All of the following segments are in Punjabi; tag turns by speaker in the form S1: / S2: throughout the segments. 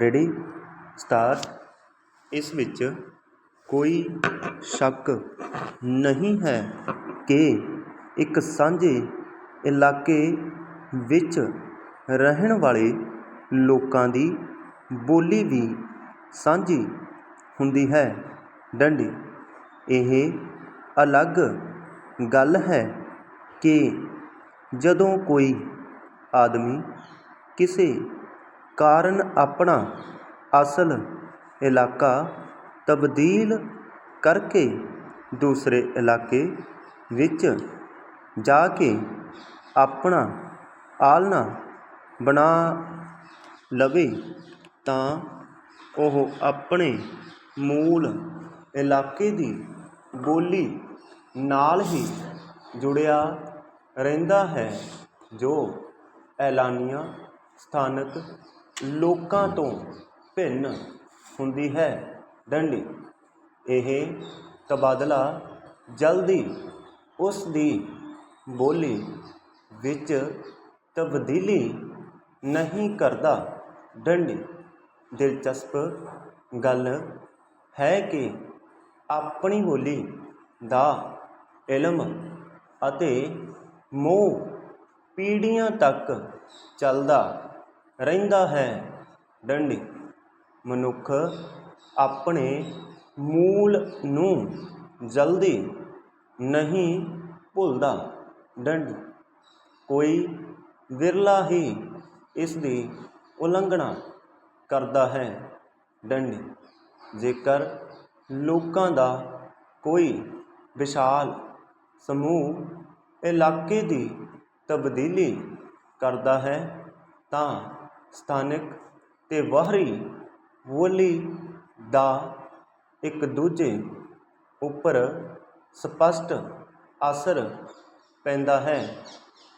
S1: ਰੈਡੀ? ਸਟਾਰ। ਇਸ ਵਿੱਚ ਕੋਈ ਸ਼ੱਕ ਨਹੀਂ ਹੈ ਕਿ ਇੱਕ ਸਾਂਝੇ ਇਲਾਕੇ ਵਿੱਚ ਰਹਿਣ ਵਾਲੇ ਲੋਕਾਂ ਦੀ ਬੋਲੀ ਵੀ ਸਾਂਝੀ ਹੁੰਦੀ ਹੈ। ਡੰਡੀ, ਇਹ ਅਲੱਗ ਗੱਲ ਹੈ ਕਿ ਜਦੋਂ ਕੋਈ ਆਦਮੀ ਕਿਸੇ ਕਾਰਨ ਆਪਣਾ ਅਸਲ ਇਲਾਕਾ ਤਬਦੀਲ ਕਰਕੇ ਦੂਸਰੇ ਇਲਾਕੇ ਵਿੱਚ ਜਾ ਕੇ ਆਪਣਾ ਆਲ੍ਹਣਾ ਬਣਾ ਲਵੇ ਤਾਂ ਉਹ ਆਪਣੇ ਮੂਲ ਇਲਾਕੇ ਦੀ ਬੋਲੀ ਨਾਲ ਹੀ ਜੁੜਿਆ ਰਹਿੰਦਾ ਹੈ, ਜੋ ਐਲਾਨੀਆ ਸਥਾਨਕ ਲੋਕਾਂ ਤੋਂ ਭਿੰਨ ਹੁੰਦੀ ਹੈ। ਡੰਡੀ, ਇਹ ਤਬਾਦਲਾ ਜਲਦੀ ਉਸ ਦੀ ਬੋਲੀ ਵਿੱਚ ਤਬਦੀਲੀ ਨਹੀਂ ਕਰਦਾ। ਡੰਡੀ, ਦਿਲਚਸਪ ਗੱਲ ਹੈ ਕਿ ਆਪਣੀ ਬੋਲੀ ਦਾ ਇਲਮ ਅਤੇ ਮੋਹ ਪੀੜ੍ਹੀਆਂ ਤੱਕ ਚੱਲਦਾ ਰਹਿੰਦਾ ਹੈ। ਡੰਡੀ, ਮਨੁੱਖ ਆਪਣੇ ਮੂਲ ਨੂੰ ਜਲਦੀ ਨਹੀਂ ਭੁੱਲਦਾ। ਡੰਡੀ, ਕੋਈ ਵਿਰਲਾ ਹੀ ਇਸ ਦੀ ਉਲੰਘਣਾ ਕਰਦਾ ਹੈ। ਡੰਡੀ, ਜੇਕਰ ਲੋਕਾਂ ਦਾ ਕੋਈ ਵਿਸ਼ਾਲ ਸਮੂਹ ਇਲਾਕੇ ਦੀ ਤਬਦੀਲੀ ਕਰਦਾ ਹੈ, ਤਾਂ ਸਥਾਨਕ ਅਤੇ ਬਾਹਰੀ ਬੋਲੀ ਦਾ ਇੱਕ ਦੂਜੇ ਉੱਪਰ ਸਪਸ਼ਟ ਅਸਰ ਪੈਂਦਾ ਹੈ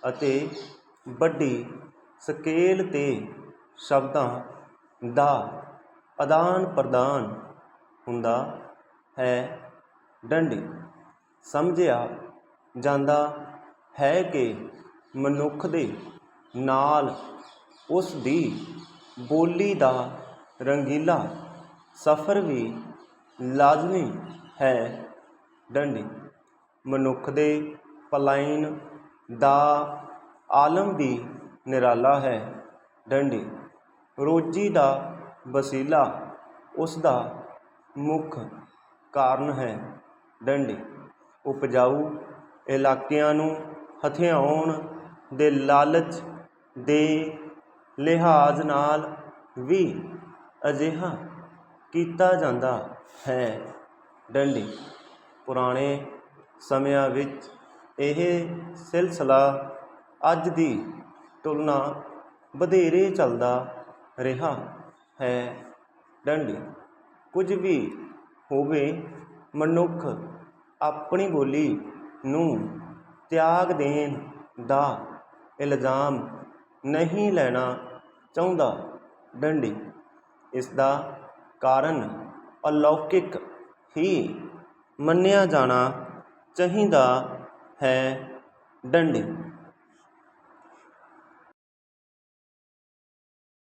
S1: ਅਤੇ ਵੱਡੀ ਸਕੇਲ 'ਤੇ ਸ਼ਬਦਾਂ ਦਾ ਆਦਾਨ ਪ੍ਰਦਾਨ ਹੁੰਦਾ ਹੈ। ਡੰਡੀ। ਸਮਝਿਆ ਜਾਂਦਾ ਹੈ ਕਿ ਮਨੁੱਖ ਦੇ ਨਾਲ ਉਸ ਦੀ ਬੋਲੀ ਦਾ ਰੰਗੀਲਾ ਸਫ਼ਰ ਵੀ ਲਾਜ਼ਮੀ ਹੈ। ਡੰਡੀ, ਮਨੁੱਖ ਦੇ ਪਲਾਇਨ ਦਾ ਆਲਮ ਵੀ ਨਿਰਾਲਾ ਹੈ। ਡੰਡੀ, ਰੋਜੀ ਦਾ ਵਸੀਲਾ ਉਸ ਦਾ ਮੁੱਖ ਕਾਰਨ ਹੈ। ਡੰਡੀ, ਉਪਜਾਊ ਇਲਾਕਿਆਂ ਨੂੰ ਹਥਿਆਉਣ ਦੇ ਲਾਲਚ ਦੇ ਲਿਹਾਜ਼ ਨਾਲ ਵੀ ਅਜਿਹਾ ਕੀਤਾ ਜਾਂਦਾ ਹੈ। ਡੰਡੀ, ਪੁਰਾਣੇ ਸਮਿਆਂ ਵਿੱਚ ਇਹ ਸਿਲਸਿਲਾ ਅੱਜ ਦੀ ਤੁਲਨਾ ਵਧੇਰੇ ਚੱਲਦਾ ਰਿਹਾ ਹੈ। ਡੰਡੀ, ਕੁਝ ਵੀ ਹੋਵੇ, ਮਨੁੱਖ ਆਪਣੀ ਬੋਲੀ ਨੂੰ ਤਿਆਗ ਦੇਣ ਦਾ ਇਲਜ਼ਾਮ ਨਹੀਂ ਲੈਣਾ ਚਾਹੁੰਦਾ ਡੰਡੀ। ਇਸ ਦਾ ਕਾਰਨ ਅਲੌਕਿਕ ਹੀ ਮੰਨਿਆ ਜਾਣਾ ਚਾਹੀਦਾ ਹੈ ਡੰਡੀ।